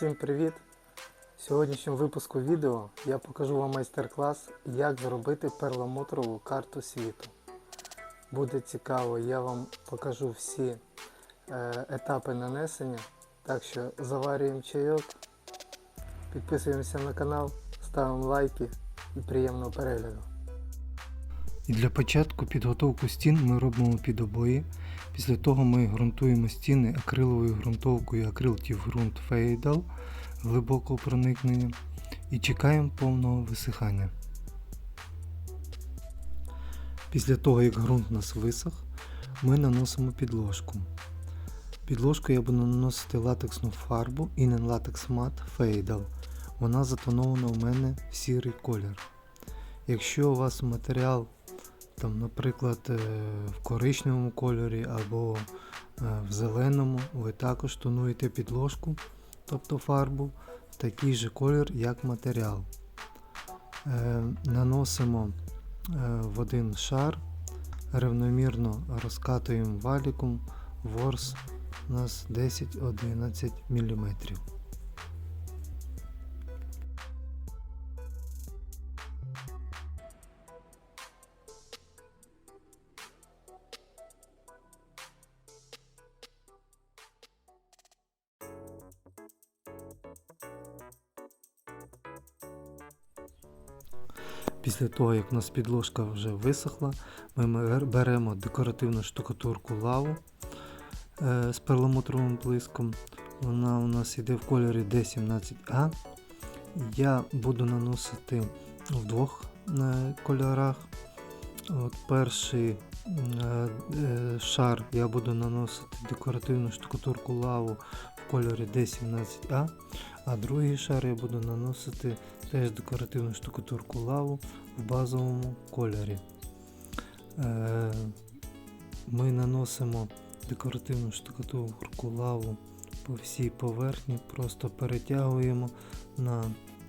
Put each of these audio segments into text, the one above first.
Всім привіт! В сьогоднішньому випуску відео я покажу вам майстер-клас, як зробити перламутрову карту світу. Буде цікаво, я вам покажу всі е, етапи нанесення. Так що заварюємо чайок, підписуємося на канал, ставимо лайки і приємного перегляду. І для початку підготовку стін ми робимо під обої. Після того ми ґрунтуємо стіни акриловою ґрунтовкою акрилтів ґрунт Фейдал глибокого проникнення і чекаємо повного висихання. Після того, як ґрунт у нас висох, ми наносимо підложку. Підложку я буду наносити латексну фарбу Inen Latex Matte Fadal. Вона затонована у мене в сірий колір. Якщо у вас матеріал там, наприклад, е, в коричневому кольорі або е, в зеленому, ви також тонуєте підложку, тобто фарбу, в такий же колір, як матеріал. Е, Наносимо в один шар, рівномірно розкатуємо валіком ворс у нас 10-11 мм. Після того, як у нас підложка вже висохла, ми беремо декоративну штукатурку лаву е, з перламутровим блиском. Вона у нас йде в кольорі D17A. Я буду наносити в двох е, кольорах. От Перший шар я буду наносити декоративну штукатурку лаву в кольорі D17A, а другий шар я буду наносити теж декоративну штукатурку лаву в базовому кольорі. Е, Ми наносимо декоративну штукатурку лаву по всій поверхні, просто перетягуємо на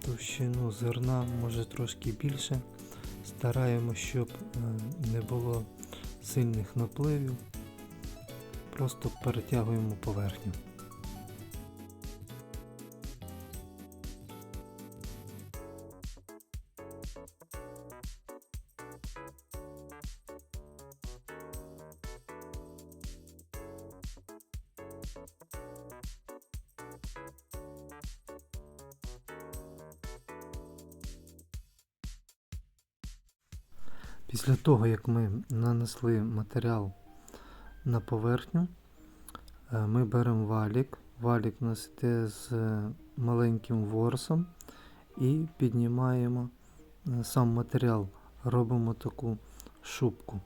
товщину зерна, може трошки більше. Стараємося, щоб е, не було сильних напливів, просто перетягуємо поверхню. Після того, як ми нанесли матеріал на поверхню, е, ми беремо валік. Валік у нас йде з маленьким ворсом і піднімаємо е, сам матеріал, робимо таку шубку.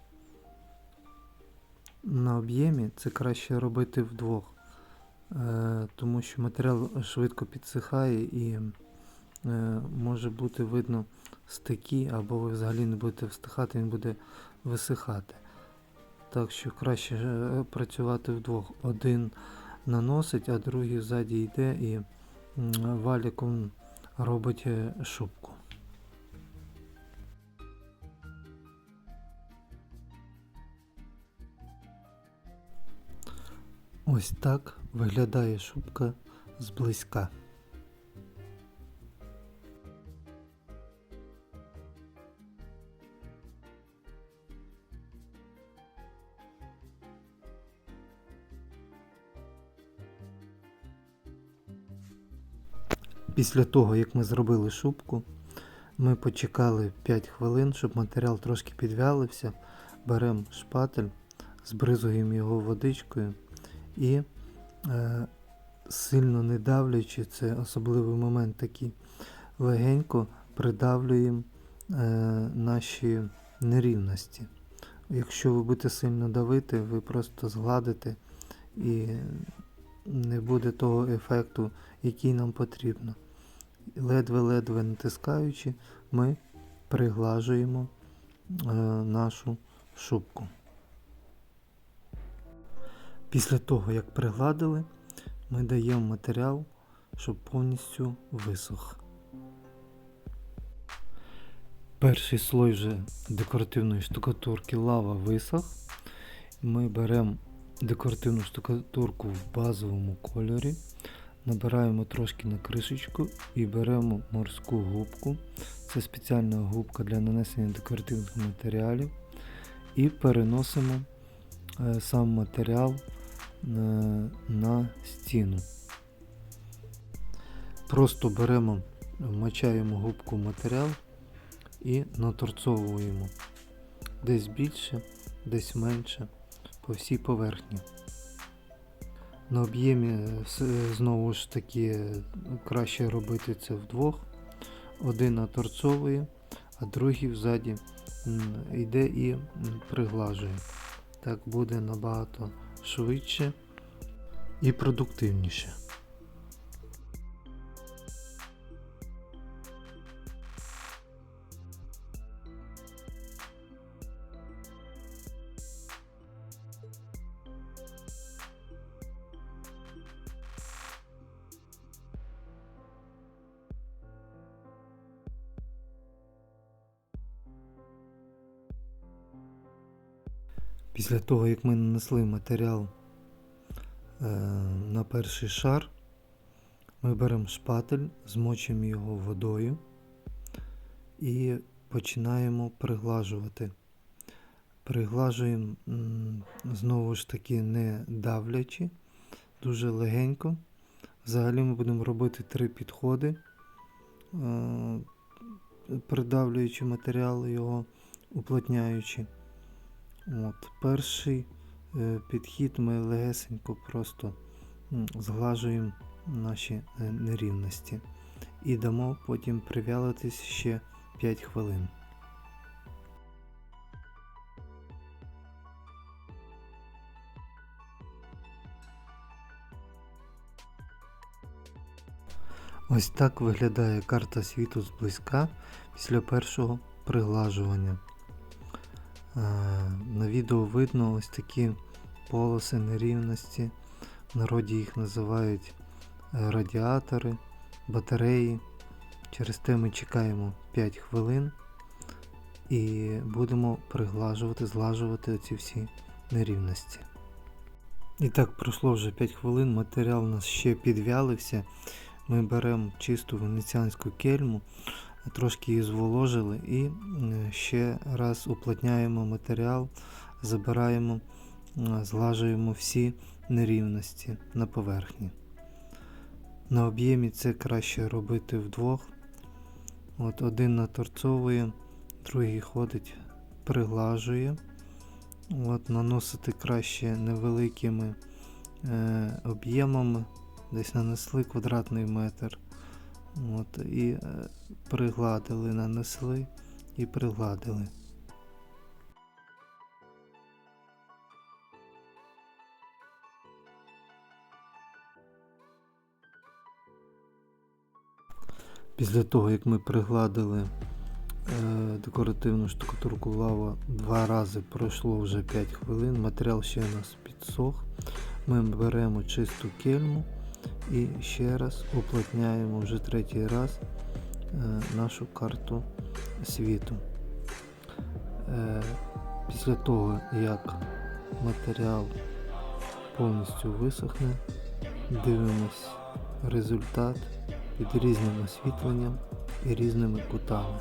На об'ємі це краще робити вдвох, е, тому що матеріал швидко підсихає і може бути видно стики, або ви взагалі не будете встихати, він буде висихати. Так що краще е, працювати вдвох. Один наносить, а другий ззаді йде і валіком робить е, шубку. Ось так виглядає шубка зблизька. Після того, як ми зробили шубку, ми почекали 5 хвилин, щоб матеріал трошки підвялився. Беремо шпатель, збризуємо його водичкою і е, сильно не давлюючи, це особливий момент такий, легенько придавлюємо е, наші нерівності. Якщо ви будете сильно давити, ви просто згладите і не буде того ефекту, який нам потрібно ледве-ледве натискаючи, ми приглажуємо е, нашу шубку. Після того, як пригладили, ми даємо матеріал, щоб повністю висох. Перший слой вже декоративної штукатурки лава висох. Ми беремо декоративну штукатурку в базовому кольорі, Набираємо трошки на кришечку і беремо морську губку. Це спеціальна губка для нанесення декоративних матеріалів. І переносимо е, сам матеріал е, на стіну. Просто беремо, вмочаємо губку матеріал і наторцовуємо десь більше, десь менше по всій поверхні. На об'ємі е, знову ж таки е, краще робити це вдвох. Один наторцовує, а другий взаді йде і приглажує. Так буде набагато швидше і продуктивніше. Після того, як ми нанесли матеріал е, на перший шар, ми беремо шпатель, змочуємо його водою і починаємо приглажувати. Приглажуємо знову ж таки не давлячи, дуже легенько. Взагалі ми будемо робити три підходи, е, придавлюючи матеріал, його уплотняючи. От, перший е, підхід ми легесенько просто зглажуємо наші е, нерівності і дамо потім прив'ялитись ще 5 хвилин. Ось так виглядає карта світу зблизька після першого приглажування. Е, На відео видно ось такі полоси нерівності. В народі їх називають е, радіатори, батареї. Через те ми чекаємо 5 хвилин і будемо приглажувати, зглажувати оці всі нерівності. І так, пройшло вже 5 хвилин, матеріал у нас ще підвялився. Ми беремо чисту венеціанську кельму, трошки її зволожили і е, ще раз уплотняємо матеріал, забираємо, е, зглажуємо всі нерівності на поверхні. На об'ємі це краще робити вдвох. От один наторцовує, другий ходить, приглажує. От, наносити краще невеликими е, об'ємами, десь нанесли квадратний метр. От, і е, пригладили, нанесли і пригладили. Після того, як ми пригладили е, декоративну штукатурку лава два рази пройшло вже 5 хвилин, матеріал ще у нас підсох. Ми беремо чисту кельму і ще раз уплотняємо вже третій раз е, нашу карту світу. Е, Після того, як матеріал повністю висохне, дивимось результат під різним освітленням і різними кутами.